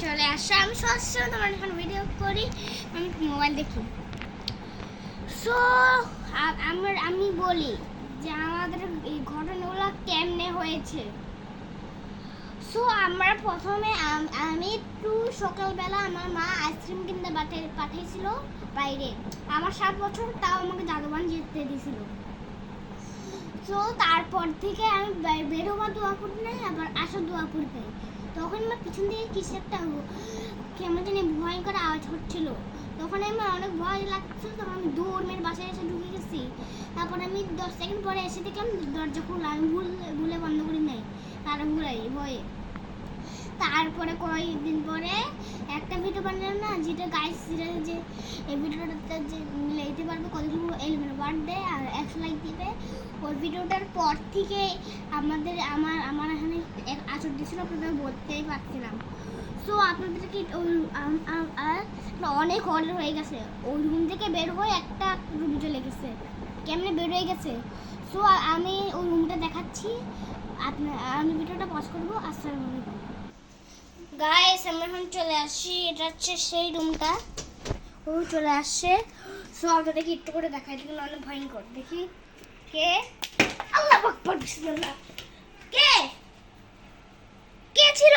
চলে আসো। আমি সবসময় তোমার এখন ভিডিও করি। আমি মোবাইল দেখি। সো আমার আমি বলি যে আমাদের এই ঘটনাগুলো কেমনে হয়েছে। সো আমরা প্রথমে আমি একটু সকালবেলা আমার মা আইসক্রিম কিনতে পাঠে- পাঠিয়েছিল বাইরে। আমার সাত বছর, তাও আমাকে দাদুবান যেতে দিয়েছিল। তো তারপর থেকে আমি বে- বের হওয়ার দোয়া করি নাই আবার আসার দোয়া করি তখন আমার পিছন থেকে কিছু একটা কেমন জানি ভয়ঙ্কর আওয়াজ হচ্ছিল। তখন আমার অনেক ভয় লাগছিল, তখন আমি দৌড় মেরে বাসায় এসে ঢুকে গেছি। তারপর আমি দশ সেকেন্ড পরে এসে দেখলাম দরজা খোলা, আমি ভুল ভুলে বন্ধ করি নাই তারা ভুলাই ভয়ে। তারপরে কয়েকদিন পরে একটা ভিডিও বানালাম না, যেটা গাইস যে এই ভিডিওটাতে যে লেতে পারবে কতগুলো এলিমেন্ট বার্থডে লাইক দিবে। ওই ভিডিওটার পর থেকে আমাদের, আমার আমার এখানে আচর দিয়েছিল, আপনাদের বলতেই পারছিলাম। সো আপনাদেরকে অনেক অর্ডার হয়ে গেছে। ওই রুম থেকে বের হয়ে একটা রুম চলে গেছে। কেমনে বের হয়ে গেছে? সো আমি ওই রুমটা দেখাচ্ছি। আপনার আমি ভিডিওটা পজ করব। আসসালামু আলাইকুম। গাইস আমরা এখন চলে আসছি এটা হচ্ছে সেই রুমটা। ও চলে আসছে। সো আপনাদেরকে একটু করে দেখাই দেখুন অনেক ভয়ঙ্কর। দেখি। কে? আল্লাহ আকবার, বিসমিল্লাহ। কে? কে ছিল?